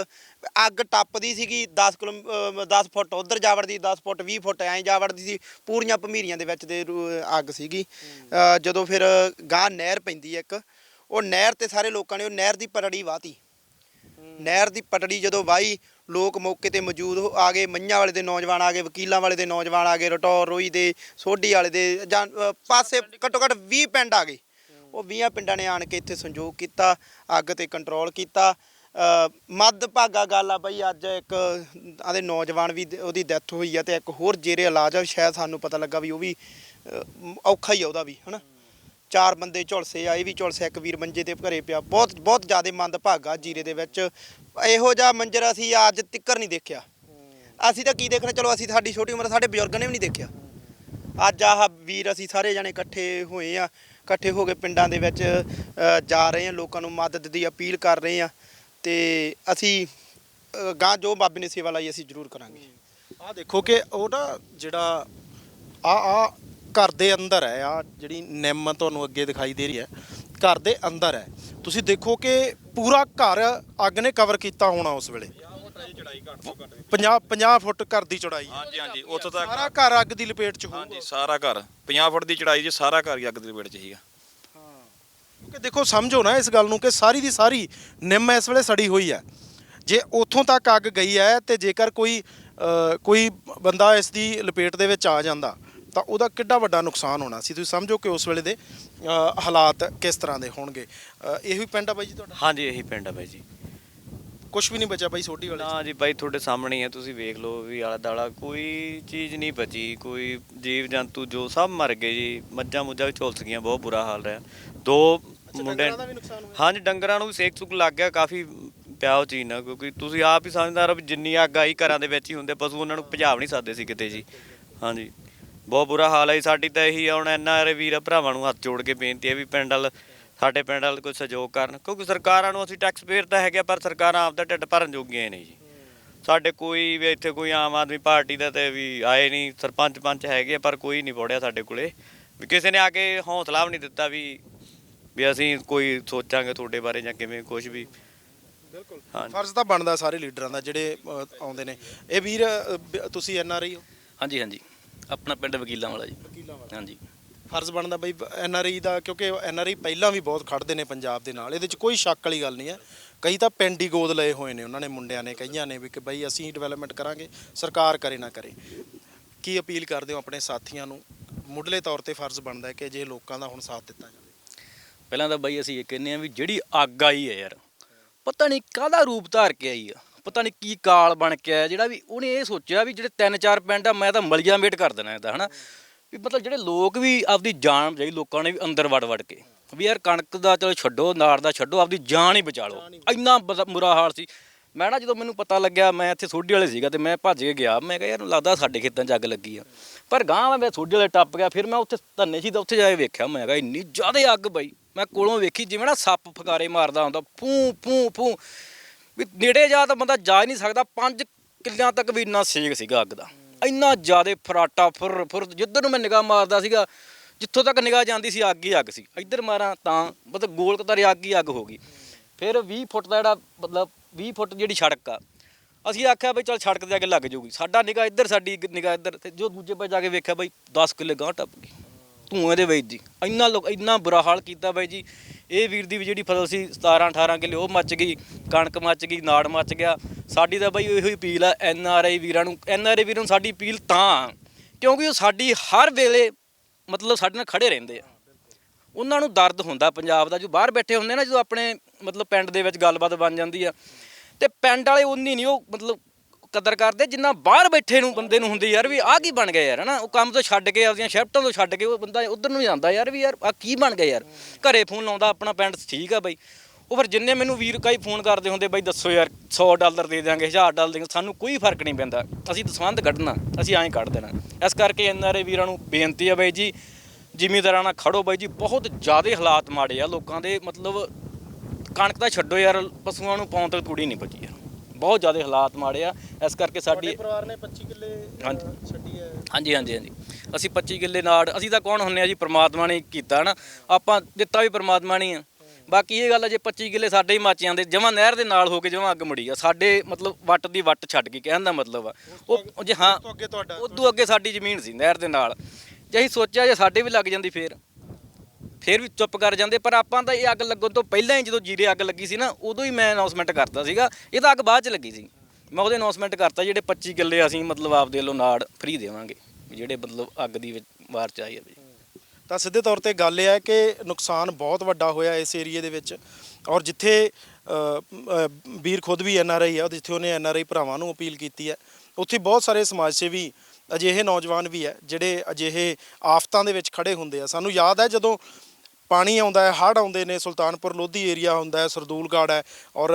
ਅੱਗ ਟੱਪਦੀ ਸੀਗੀ 10 ਕਿਲੋ ਅ, 10 ਫੁੱਟ ਉਧਰ ਜਾ ਵੜਦੀ 10 ਫੁੱਟ 20 ਫੁੱਟ ਐਂ ਜਾ ਵੜਦੀ ਸੀ ਪੂਰੀਆਂ ਭਮੀਰੀਆਂ ਦੇ ਵਿੱਚ ਦੇ ਰੂ- ਅੱਗ ਸੀਗੀ। ਅ, ਜਦੋਂ ਫਿਰ ਗਾਂ ਨਹਿਰ ਪੈਂਦੀ ਇੱਕ ਉਹ ਨਹਿਰ ਤੇ ਸਾਰੇ ਲੋਕਾਂ ਨੇ ਉਹ ਨਹਿਰ ਦੀ ਪਰੜੀ ਵਾਤੀ। ਨਹਿਰ ਦੀ ਪਟੜੀ ਜਦੋਂ ਵਾਈ ਲੋਕ ਮੌਕੇ ਤੇ ਮੌਜੂਦ ਹੋ- ਆ ਗਏ ਮਈਆਂ ਵਾਲੇ ਦੇ ਨੌਜਵਾਨ ਆ ਗਏ ਵਕੀਲਾਂ ਵਾਲੇ ਦੇ ਨੌਜਵਾਨ ਆ ਗਏ ਰਟੌਰ ਰੋਈ ਦੇ ਸੋਢੀ ਵਾਲੇ ਦੇ ਜਾਂ ਅ, ਪਾਸੇ ਘੱਟੋ ਘੱਟ 20 ਪਿੰਡ ਆ ਗਏ। ਉਹ 20 ਪਿੰਡਾਂ ਨੇ ਆਣ ਕੇ ਇੱਥੇ ਸੰਯੋਗ ਕੀਤਾ ਅੱਗ ਤੇ ਕੰਟਰੋਲ ਕੀਤਾ। ਅ, ਮੱਧ ਭਾਗਾ ਗੱਲ ਆ ਬਈ ਅੱਜ ਇੱਕ ਆਦੇ ਨੌਜਵਾਨ ਵੀ ਦ- ਉਹਦੀ ਡੈਥ ਹੋਈ ਆ ਤੇ ਇੱਕ ਹੋਰ ਜੇਰੇ ਇਲਾਜ ਆ ਸ਼ਾਇਦ ਸਾਨੂੰ ਪਤਾ ਲੱਗਾ ਵੀ ਉਹ ਵੀ ਅ, ਮ- ਔਖਾ ਹੀ ਆ ਉਹਦਾ ਵੀ ਹਨਾ? ਚਾਰ ਬੰਦੇ ਝੁਲਸੇ ਆ ਇਹ ਵੀ ਝੁਲਸੇ ਇੱਕ ਵੀਰ ਮੰਜੇ ਤੇ ਘਰੇ ਪਿਆ। ਬਹੁਤ ਬਹੁਤ ਜ਼ਿਆਦਾ ਮੰਦ ਭਾਗਾ ਜੀਰੇ ਦੇ ਵਿੱਚ। ਇਹੋ ਜਿਹਾ ਮੰਜਰ ਅਸੀਂ ਅੱਜ ਤਿੱਕਰ ਨਹੀਂ ਦੇਖਿਆ। ਅਸੀਂ ਤਾਂ ਕੀ ਦੇਖਣਾ? ਚਲੋ ਅਸੀਂ ਸਾਡੀ ਛੋਟੀ ਉਮਰ ਸਾਡੇ ਬਜ਼ੁਰਗਾਂ ਨੇ ਵੀ ਨਹੀਂ ਦੇਖਿਆ। ਅੱਜ ਆਹ ਵੀਰ ਅਸੀਂ ਸਾਰੇ ਜਣੇ ਇਕੱਠੇ ਹੋਏ ਆ ਇਕੱਠੇ ਹੋ ਕੇ ਪਿੰਡਾਂ ਦੇ ਵਿੱਚ ਜਾ ਰਹੇ ਆ ਲੋਕਾਂ ਨੂੰ ਮਦਦ ਦੀ ਅਪੀਲ ਕਰ ਰਹੇ ਆ। ਤੇ ਅਸੀਂ ਅ, ਗਾਂ ਜੋ ਬਾਬੇ ਨੇ ਸੇਵਾ ਲਈ ਅਸੀਂ ਜ਼ਰੂਰ ਕਰਾਂਗੇ। ਆਹ ਦੇਖੋ ਕਿ ਉਹ ਨਾ ਜਿਹੜਾ ਆ ਆ ਘਰ ਦੇ ਅੰਦਰ ਹੈ ਆ ਜਿਹੜੀ ਨਿੰਮ ਤੁਹਾਨੂੰ ਅੱਗੇ ਦਿਖਾਈ ਦੇ ਰਹੀ ਹੈ ਘਰ ਦੇ ਅੰਦਰ ਹੈ। ਤੁਸੀਂ ਦੇਖੋ ਕਿ ਪੂਰਾ ਘਰ ਅੱਗ ਨੇ ਕਵਰ ਕੀਤਾ ਹੋਣਾ ਉਸ ਵੇਲੇ। 50 50 ਫੁੱਟ ਘਰ ਦੀ ਚੌੜਾਈ ਹੈ। ਹਾਂਜੀ ਹਾਂਜੀ ਉੱਥੋਂ ਤੱਕ। ਸਾਰਾ ਘਰ ਅੱਗ ਦੀ ਲਪੇਟ ਚ ਹੋਊਗਾ। ਹਾਂਜੀ ਸਾਰਾ ਘਰ। 50 ਫੁੱਟ ਦੀ ਚੜਾਈ 'ਚ ਸਾਰਾ ਘਰ ਹੀ ਅੱਗ ਦੇ ਪੇਟ 'ਚ ਸੀਗਾ। ਕਿਉਂਕਿ ਦੇਖੋ ਸਮਝੋ ਨਾ ਇਸ ਗੱਲ ਨੂੰ ਕਿ ਸਾਰੀ ਦੀ ਸਾਰੀ ਨਿੰਮ ਇਸ ਵੇਲੇ ਸੜੀ ਹੋਈ ਹੈ। ਜੇ ਉੱਥੋਂ ਤੱਕ ਅੱਗ ਗਈ ਹੈ ਤੇ ਜੇਕਰ ਕੋਈ ਕੋਈ ਬੰਦਾ ਇਸ ਦੀ ਲਪੇਟ ਦੇ ਵਿੱਚ ਆ ਜਾਂਦਾ ਤਾਂ ਉਹਦਾ ਕਿੱਡਾ ਵੱਡਾ ਨੁਕਸਾਨ ਹੋਣਾ ਸੀ। ਤੁਸੀਂ ਸਮਝੋ ਕਿ ਉਸ ਵੇਲੇ ਦੇ ਅ, ਹਾਲਾਤ ਕਿਸ ਤਰ੍ਹਾਂ ਦੇ ਹੋਣਗੇ। ਅ, ਇਹੀ ਪਿੰਡ ਆ ਬਾਈ ਜੀ ਤੁਹਾਡਾ? ਹਾਂਜੀ ਇਹੀ ਪਿੰਡ ਆ ਬਾਈ ਜੀ। ਕੁਝ ਵੀ ਨਹੀਂ ਬਚਿਆ ਬਾਈ ਛੋਟੀ ਵਾਲੇ 'ਚ। ਨਾ ਜੀ ਬਾਈ ਤੁਹਾਡੇ ਸਾਹਮਣੇ ਹੀ ਹੈ ਤੁਸੀਂ ਵੇਖ ਲਓ ਵੀ ਆਲਾ ਦਾਲਾ ਕੋਈ ਚੀਜ਼ ਨਹੀਂ ਬਚੀ ਕੋਈ ਜੀਵ ਜੰਤੂ ਜੋ ਸਭ ਮਰ ਗਏ ਜੀ। ਮੱਝਾਂ ਮੁੱਝਾਂ ਵੀ ਝੁਲਸ ਗਈਆਂ ਬਹੁਤ ਬੁਰਾ ਹਾਲ ਰਿਹਾ। ਦੋ ਮੁੰਡੇ ਡੰਗਰਾਂ ਦਾ ਵੀ ਨੁਕਸਾਨ ਹੋਇਆ? ਹਾਂਜੀ ਡੰਗਰਾਂ ਨੂੰ ਵੀ ਸੇਕ ਸੁਕ ਲੱਗ ਗਿਆ ਕਾਫੀ ਪਿਆ ਉਹ ਚੀਜ਼ ਨਾਲ ਕਿਉਂਕਿ ਤੁਸੀਂ ਆਪ ਹੀ ਸਮਝਦਾਰ ਹੋ ਵੀ ਜਿੰਨੀ ਅੱਗ ਆਈ ਘਰਾਂ ਦੇ ਵਿੱਚ ਹੀ ਹੁੰਦੇ ਪਸ਼ੂ ਉਹਨਾਂ ਨੂੰ ਭਜਾ ਵੀ ਨਹੀਂ ਸਕਦੇ ਸੀ ਕਿਤੇ ਜੀ। ਹਾਂਜੀ। ਬਹੁਤ ਬੁਰਾ ਹਾਲ ਹੈ ਜੀ। ਸਾਡੀ ਤਾਂ ਇਹੀ ਆ ਹੁਣ ਐਨਆਰਏ ਵੀਰ ਭਰਾਵਾਂ ਨੂੰ ਹੱਥ ਜੋੜ ਕੇ ਬੇਨਤੀ ਹੈ ਵੀ ਪਿੰਡ ਵੱਲ ਸਾਡੇ ਪਿੰਡ ਵੱਲ ਕੋਈ ਸਹਿਯੋਗ ਕਰਨ। ਕਿਉਂਕਿ ਸਰਕਾਰਾਂ ਨੂੰ ਅਸੀਂ ਟੈਕਸ ਪੇਅਰ ਤਾਂ ਹੈਗੇ ਆ, ਪਰ ਸਰਕਾਰਾਂ ਆਪ ਦਾ ਢਿੱਡ ਭਰਨ ਜੋਗੀਆਂ ਹੀ ਨਹੀਂ ਜੀ। ਸਾਡੇ ਕੋਈ ਵੀ ਇੱਥੇ ਕੋਈ ਆਮ ਆਦਮੀ ਪਾਰਟੀ ਦਾ ਤੇ ਵੀ ਆਏ ਨਹੀਂ ਸਰਪੰਚ ਪੰਚ ਹੈਗੇ ਆ, ਪਰ ਕੋਈ ਨਹੀਂ ਪੜਿਆ ਸਾਡੇ ਕੋਲੇ। ਵੀ ਕਿਸੇ ਨੇ ਆ ਕੇ ਹੌਸਲਾ ਵੀ ਨਹੀਂ ਦਿੱਤਾ ਵੀ ਵੀ ਅਸੀਂ ਕੋਈ ਸੋਚਾਂਗੇ ਤੁਹਾਡੇ ਬਾਰੇ ਜਾਂ ਕਿਵੇਂ ਕੁਝ ਵੀ। ਬਿਲਕੁਲ। ਹਾਂਜੀ। ਫਰਜ਼ ਤਾਂ ਬਣਦਾ ਸਾਰੇ ਲੀਡਰਾਂ ਦਾ ਜਿਹੜੇ ਅ, ਆਉਂਦੇ ਨੇ। ਇਹ ਵੀਰ ਅ, ਬ- ਤੁਸੀਂ ਐਨ ਆਰ ਆਈ ਹੋ? ਹਾਂਜੀ ਹਾਂਜੀ। ਆਪਣਾ ਪਿੰਡ ਵਕੀਲਾਂ ਵਾਲਾ ਜੀ। ਵਕੀਲਾਂ ਵਾਲਾ। ਹਾਂਜੀ। ਫਰਜ਼ ਬਣਦਾ ਬਈ ਐਨ ਆਰ ਆਈ ਦਾ ਕਿਉਂਕਿ ਐਨ ਆਰ ਆਈ ਪਹਿਲਾਂ ਵੀ ਬਹੁਤ ਖੜਦੇ ਨੇ ਪੰਜਾਬ ਦੇ ਨਾਲ। ਇਹਦੇ 'ਚ ਕੋਈ ਸ਼ੱਕ ਵਾਲੀ ਗੱਲ ਨਹੀਂ ਹੈ। ਕਈ ਤਾਂ ਪਿੰਡ ਹੀ ਗੋਦ ਲਏ ਹੋਏ ਨੇ ਉਹਨਾਂ ਨੇ ਮੁੰਡਿਆਂ ਨੇ ਕਈਆਂ ਨੇ ਵੀ ਕਿ ਬਈ ਅਸੀਂ ਡਿਵੈਲਪਮੈਂਟ ਕਰਾਂਗੇ ਸਰਕਾਰ ਕਰੇ ਨਾ ਕਰੇ। ਕੀ ਅਪੀਲ ਕਰਦੇ ਹੋ ਆਪਣੇ ਸਾਥੀਆਂ ਨੂੰ? ਮੁੱਢਲੇ ਤੌਰ ਤੇ ਫਰਜ਼ ਬਣਦਾ ਹੈ ਕਿ ਜੇ ਲੋਕਾਂ ਦਾ ਹੁਣ ਸਾਥ ਦਿੱਤਾ ਜਾਵੇ। ਪਹਿਲਾਂ ਤਾਂ ਬਾਈ ਅਸੀਂ ਇਹ ਕਹਿੰਦੇ ਆ ਵੀ ਜਿਹੜੀ ਅੱਗ ਆਈ ਹੈ ਯਾਰ ਪਤਾ ਨਹੀਂ ਕਾਹਦਾ ਰੂਪ ਧਾਰ ਕੇ ਆਈ ਆ। ਪਤਾ ਨਹੀਂ ਕੀ ਕਾਲ ਬਣ ਕੇ ਆਇਆ ਜਿਹੜਾ ਵੀ ਉਹਨੇ ਇਹ ਸੋਚਿਆ ਵੀ ਜਿਹੜੇ ਤਿੰਨ ਚਾਰ ਪਿੰਡ ਆ ਮੈਂ ਤਾਂ ਮਲੀਆਂ ਮੇਟ ਕਰ ਦੇਣਾ ਇਹਦਾ ਹਨਾ? ਵੀ ਮਤਲਬ ਜਿਹੜੇ ਲੋਕ ਵੀ ਆਪਦੀ ਜਾਨ ਬਚਾਈ ਲੋਕਾਂ ਨੇ ਵੀ ਅੰਦਰ ਵੜ ਵੜ ਕੇ ਵੀ ਯਾਰ ਕਣਕ ਦਾ ਚਲੋ ਛੱਡੋ ਨਾੜ ਦਾ ਛੱਡੋ ਆਪਦੀ ਜਾਨ ਹੀ ਬਚਾ ਲਓ। ਇੰਨਾ ਬੁਰਾ ਹਾਲ ਸੀ। ਮੈਂ ਨਾ ਜਦੋਂ ਮੈਨੂੰ ਪਤਾ ਲੱਗਿਆ ਮੈਂ ਇੱਥੇ ਸੋਢੀ ਵਾਲੇ ਸੀਗਾ ਤੇ ਮੈਂ ਭੱਜ ਕੇ ਗਿਆ। ਮੈਂ ਕਿਹਾ ਯਾਰ ਲੱਗਦਾ ਸਾਡੇ ਖੇਤਾਂ 'ਚ ਅੱਗ ਲੱਗੀ ਆ। ਪਰ ਗਾਂ ਮੈਂ ਸੋਢੀ ਵਾਲੇ ਟੱਪ ਗਿਆ ਫਿਰ ਮੈਂ ਉੱਥੇ ਧੰਨੇ ਸੀ ਤਾਂ ਉੱਥੇ ਜਾ ਕੇ ਵੇਖਿਆ। ਮੈਂ ਕਿਹਾ ਇੰਨੀ ਜ਼ਿਆਦਾ ਅੱਗ ਬਈ। ਮੈਂ ਕੋਲੋਂ ਵੇਖੀ ਜਿਵੇਂ ਨਾ ਸੱਪ ਫਕਾਰੇ ਮਾਰਦਾ ਹੁੰਦਾ ਫੂ ਫੂ ਫੂ। ਵੀ ਨੇੜੇ ਜਾ ਤਾਂ ਬੰਦਾ ਜਾ ਹੀ ਨਹੀਂ ਸਕਦਾ। 5 ਕਿੱਲਿਆਂ ਤੱਕ ਵੀ ਇੰਨਾ ਸੇਕ ਸੀਗਾ ਅੱਗ ਦਾ। ਇੰਨਾ ਜ਼ਿਆਦਾ ਫਰਾਟਾ, ਫੁਰ ਫੁਰ, ਜਿੱਧਰ ਨੂੰ ਮੈਂ ਨਿਗਾਹ ਮਾਰਦਾ ਸੀਗਾ, ਜਿੱਥੋਂ ਤੱਕ ਨਿਗਾਹ ਜਾਂਦੀ ਸੀ, ਅੱਗ ਹੀ ਅੱਗ ਸੀ। ਇੱਧਰ ਮਾਰਾਂ ਤਾਂ ਮਤਲਬ ਗੋਲਕਤਾਰੇ ਅੱਗ ਹੀ ਅੱਗ ਹੋ ਗਈ। ਫਿਰ 20 ਫੁੱਟ ਦਾ ਜਿਹੜਾ ਮਤਲਬ 20 ਫੁੱਟ ਜਿਹੜੀ ਸੜਕ ਆ, ਅਸੀਂ ਆਖਿਆ ਬਈ ਚਲ ਸੜਕ ਤੇ ਅੱਗ ਲੱਗ ਜਾਊਗੀ। ਸਾਡਾ ਨਿਗਾਹ ਇੱਧਰ, ਸਾਡੀ ਨਿਗਾਹ ਇੱਧਰ ਤੇ ਜੋ ਦੂਜੇ ਪਾਸੇ ਜਾ ਕੇ ਵੇਖਿਆ ਬਈ 10 ਕਿੱਲੇ ਗਾਂ ਟੱਪ ਗਈ ਧੂਏ ਦੇ ਵਿੱਚ ਜੀ। ਇੰਨਾ ਲੋਕ ਇੰਨਾ ਬੁਰਾ ਹਾਲ ਕੀਤਾ ਬਾਈ ਜੀ। ਇਹ ਵੀਰ ਦੀ ਵੀ ਜਿਹੜੀ ਫਸਲ ਸੀ 17 18 ਕਿੱਲੇ, ਉਹ ਮੱਚ ਗਈ, ਕਣਕ ਮੱਚ ਗਈ, ਨਾੜ ਮੱਚ ਗਿਆ। ਸਾਡੀ ਤਾਂ ਬਾਈ ਇਹੋ ਹੀ ਅਪੀਲ ਆ, ਐਨ ਆਰ ਆਈ ਵੀਰਾਂ ਨੂੰ। ਐਨ ਆਰ ਆਈ ਵੀਰਾਂ ਨੂੰ ਸਾਡੀ ਅਪੀਲ ਤਾਂ ਕਿਉਂਕਿ ਉਹ ਸਾਡੀ ਹਰ ਵੇਲੇ ਮਤਲਬ ਸਾਡੇ ਨਾਲ ਖੜੇ ਰਹਿੰਦੇ ਆ। ਉਹਨਾਂ ਨੂੰ ਦਰਦ ਹੁੰਦਾ ਪੰਜਾਬ ਦਾ। ਜੋ ਬਾਹਰ ਬੈਠੇ ਹੁੰਦੇ ਨਾ, ਜਦੋਂ ਆਪਣੇ ਮਤਲਬ ਪਿੰਡ ਦੇ ਵਿੱਚ ਗੱਲਬਾਤ ਬਣ ਜਾਂਦੀ ਆ, ਤੇ ਪਿੰਡ ਵਾਲੇ ਉਨੀ ਨਹੀਂ ਉਹ ਮਤਲਬ ਕਦਰ ਕਰਦੇ, ਜਿੰਨਾ ਬਾਹਰ ਬੈਠੇ ਨੂੰ ਬੰਦੇ ਨੂੰ ਹੁੰਦੀ ਯਾਰ ਵੀ ਆਹ ਕੀ ਬਣ ਗਿਆ ਯਾਰ, ਹਨਾ? ਉਹ ਕੰਮ ਤੋਂ ਛੱਡ ਕੇ, ਆਪਦੀਆਂ ਸ਼ਿਫਟਾਂ ਤੋਂ ਛੱਡ ਕੇ ਉਹ ਬੰਦਾ ਉਧਰ ਨੂੰ ਜਾਂਦਾ ਯਾਰ ਵੀ ਯਾਰ ਆ ਕੀ ਬਣ ਗਿਆ ਯਾਰ? ਘਰੇ ਫੋਨ ਲਾਉਂਦਾ, ਆਪਣਾ ਪਿੰਡ ਠੀਕ ਆ ਬਾਈ। ਉਹ ਫਿਰ ਜਿੰਨੇ ਮੈਨੂੰ ਵੀਰ ਕਾਈ ਫੋਨ ਕਰਦੇ ਹੁੰਦੇ, ਬਾਈ ਦੱਸੋ ਯਾਰ 100 ਡਾਲਰ ਦੇ ਦਿਆਂਗੇ 1000 ਡਾਲਰ ਦੇ ਸਾਨੂੰ ਕੋਈ ਫ਼ਰਕ ਨਹੀਂ ਪੈਂਦਾ। ਅਸੀਂ ਦਸਵੰਧ ਕੱਢਣਾ, ਅਸੀਂ ਐਂ ਕੱਢ ਦੇਣਾ। ਇਸ ਕਰਕੇ ਐਨਆਰਏ ਵੀਰਾਂ ਨੂੰ ਬੇਨਤੀ ਆ ਬਾਈ ਜੀ, ਜ਼ਿਮੀਦਾਰਾਂ ਨਾਲ ਖੜੋ ਬਾਈ ਜੀ, ਬਹੁਤ ਜ਼ਿਆਦਾ ਹਾਲਾਤ ਮਾੜੇ ਆ ਲੋਕਾਂ ਦੇ, ਮਤਲਬ ਕਣਕ ਤਾਂ ਛੱਡੋ ਯਾਰ, ਪਸ਼ੂਆਂ ਨੂੰ ਪਾਉਣ ਤੱਕ ਤੂੜੀ ਨਹੀਂ ਬਚੀ ਯਾਰ। ਬਹੁਤ ਜ਼ਿਆਦਾ ਹਾਲਾਤ ਮਾੜੇ ਆ। ਇਸ ਕਰਕੇ ਸਾਡੀ ਪਰਿਵਾਰ ਨੇ 25 ਕਿੱਲੇ ਹਾਂਜੀ। ਛੱਡੀ ਹੈ। ਹਾਂਜੀ ਹਾਂਜੀ ਹਾਂਜੀ। ਅਸੀਂ 25 ਕਿੱਲੇ ਨਾੜ ਅਸੀਂ ਤਾਂ ਕੌਣ ਹੁੰਨੇ ਆ ਜੀ? ਪ੍ਰਮਾਤਮਾ ਨੇ ਕੀਤਾ ਨਾ। ਆਪਾਂ ਦਿੱਤਾ ਵੀ ਪ੍ਰਮਾਤਮਾ ਨੇ ਆ। ਬਾਕੀ ਇਹ ਗੱਲ ਆ ਜੇ 25 ਕਿੱਲੇ ਸਾਡੇ ਹੀ ਮੱਚ ਜਾਂਦੇ ਜਮਾਂ ਨਹਿਰ ਦੇ ਨਾਲ ਹੋ ਕੇ ਜਮਾਂ ਅੱਗ ਮੁੜੀ ਆ। ਸਾਡੇ ਮਤਲਬ ਵੱਟ ਦੀ ਵੱਟ ਛੱਡ ਕੇ ਕਹਿਣ ਦਾ ਮਤਲਬ ਆ। ਉਹ ਜੇ ਹਾਂ ਉਦੋਂ ਅੱਗੇ ਸਾਡੀ ਜ਼ਮੀਨ ਸੀ ਨਹਿਰ ਦੇ ਨਾਲ। ਜੇ ਅਸੀਂ ਸੋਚਿਆ ਜੇ ਸਾਡੇ ਵੀ ਲੱਗ ਜਾਂਦੀ ਫੇਰ। ਫਿਰ ਵੀ ਚੁੱਪ ਕਰ ਜਾਂਦੇ, ਪਰ ਆਪਾਂ ਤਾਂ ਇਹ ਅੱਗ ਲੱਗਣ ਤੋਂ ਪਹਿਲਾਂ ਹੀ ਜਦੋਂ ਜੀਰੇ ਅੱਗ ਲੱਗੀ ਸੀ ਨਾ, ਉਦੋਂ ਹੀ ਮੈਂ ਅਨਾਉਂਸਮੈਂਟ ਕਰਤਾ ਸੀਗਾ। ਇਹ ਤਾਂ ਅੱਗ ਬਾਅਦ ਚ ਲੱਗੀ ਸੀ। ਮੈਂ ਉਹਦੇ ਅਨਾਉਂਸਮੈਂਟ ਕਰਤਾ, ਜਿਹੜੇ 25 ਕਿੱਲੇ ਅਸੀਂ ਮਤਲਬ ਆਪਦੇ ਵੱਲੋਂ ਨਾੜ ਫ੍ਰੀ ਦੇਵਾਂਗੇ ਜਿਹੜੇ ਮਤਲਬ ਅੱਗ ਦੀ ਵਾਰ ਚ ਆਈ ਹੈ ਵੀ ਤਾਂ ਸਿੱਧੇ ਤੌਰ ਤੇ ਗੱਲ ਇਹ ਹੈ ਕਿ ਨੁਕਸਾਨ ਬਹੁਤ ਵੱਡਾ ਹੋਇਆ ਇਸ ਏਰੀਏ ਦੇ ਵਿੱਚ। ਔਰ ਜਿੱਥੇ ਵੀਰ ਖੁਦ ਵੀ ਐਨ ਆਰ ਆਈ ਆ, ਜਿੱਥੇ ਉਹਨੇ ਐਨ ਆਰ ਆਈ ਭਰਾਵਾਂ ਨੂੰ ਅਪੀਲ ਕੀਤੀ ਹੈ। ਉੱਥੇ ਬਹੁਤ ਸਾਰੇ ਸਮਾਜ ਸੇਵੀ ਅਜਿਹੇ ਨੌਜਵਾਨ ਵੀ ਹੈ, ਜਿਹੜੇ ਅਜਿਹੇ ਆਫਤਾਂ ਦੇ ਵਿੱਚ ਖੜੇ ਹੁੰਦੇ ਆ। ਸਾਨੂੰ ਯਾਦ ਹੈ ਜਦੋਂ ਪਾਣੀ ਆਉਂਦਾ ਹੈ, ਹੜ੍ਹ ਆਉਂਦੇ ਨੇ, ਸੁਲਤਾਨਪੁਰ ਲੋਧੀ ਏਰੀਆ ਹੁੰਦਾ ਹੈ ਸਰਦੂਲਗੜ੍ਹ ਹੈ ਔਰ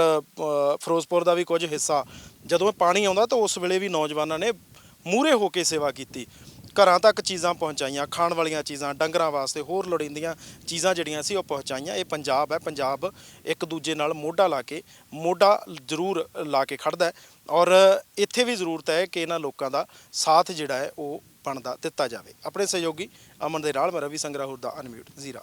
ਫਿਰੋਜ਼ਪੁਰ ਦਾ ਵੀ ਕੁਝ ਹਿੱਸਾ। ਜਦੋਂ ਪਾਣੀ ਆਉਂਦਾ ਤਾਂ ਉਸ ਵੇਲੇ ਵੀ ਨੌਜਵਾਨਾਂ ਨੇ ਮੂਰੇ ਹੋ ਕੇ ਸੇਵਾ ਕੀਤੀ। ਘਰਾਂ ਤੱਕ ਚੀਜ਼ਾਂ ਪਹੁੰਚਾਈਆਂ, ਖਾਣ ਵਾਲੀਆਂ ਚੀਜ਼ਾਂ, ਡੰਗਰਾਂ ਵਾਸਤੇ ਹੋਰ ਲੋੜੀਂਦੀਆਂ ਚੀਜ਼ਾਂ ਜਿਹੜੀਆਂ ਸੀ ਉਹ ਪਹੁੰਚਾਈਆਂ। ਇਹ ਪੰਜਾਬ ਹੈ, ਪੰਜਾਬ ਇੱਕ ਦੂਜੇ ਨਾਲ ਮੋਢਾ ਲਾ ਕੇ, ਮੋਢਾ ਜ਼ਰੂਰ ਲਾ ਕੇ ਖੜਦਾ ਹੈ ਔਰ ਇੱਥੇ ਵੀ ਜ਼ਰੂਰਤ ਹੈ ਕਿ ਇਹਨਾਂ ਲੋਕਾਂ ਦਾ ਸਾਥ ਜਿਹੜਾ ਹੈ ਉਹ ਬਣਦਾ, ਦਿੱਤਾ ਜਾਵੇ। ਆਪਣੇ ਸਹਿਯੋਗੀ ਅਮਨ ਦੇ ਨਾਲ ਮੈਂ ਰਵੀ ਸੰਗਰਾਹੁਰ ਦਾ ਅਨਮਿਊਟ, ਜ਼ੀਰਾ।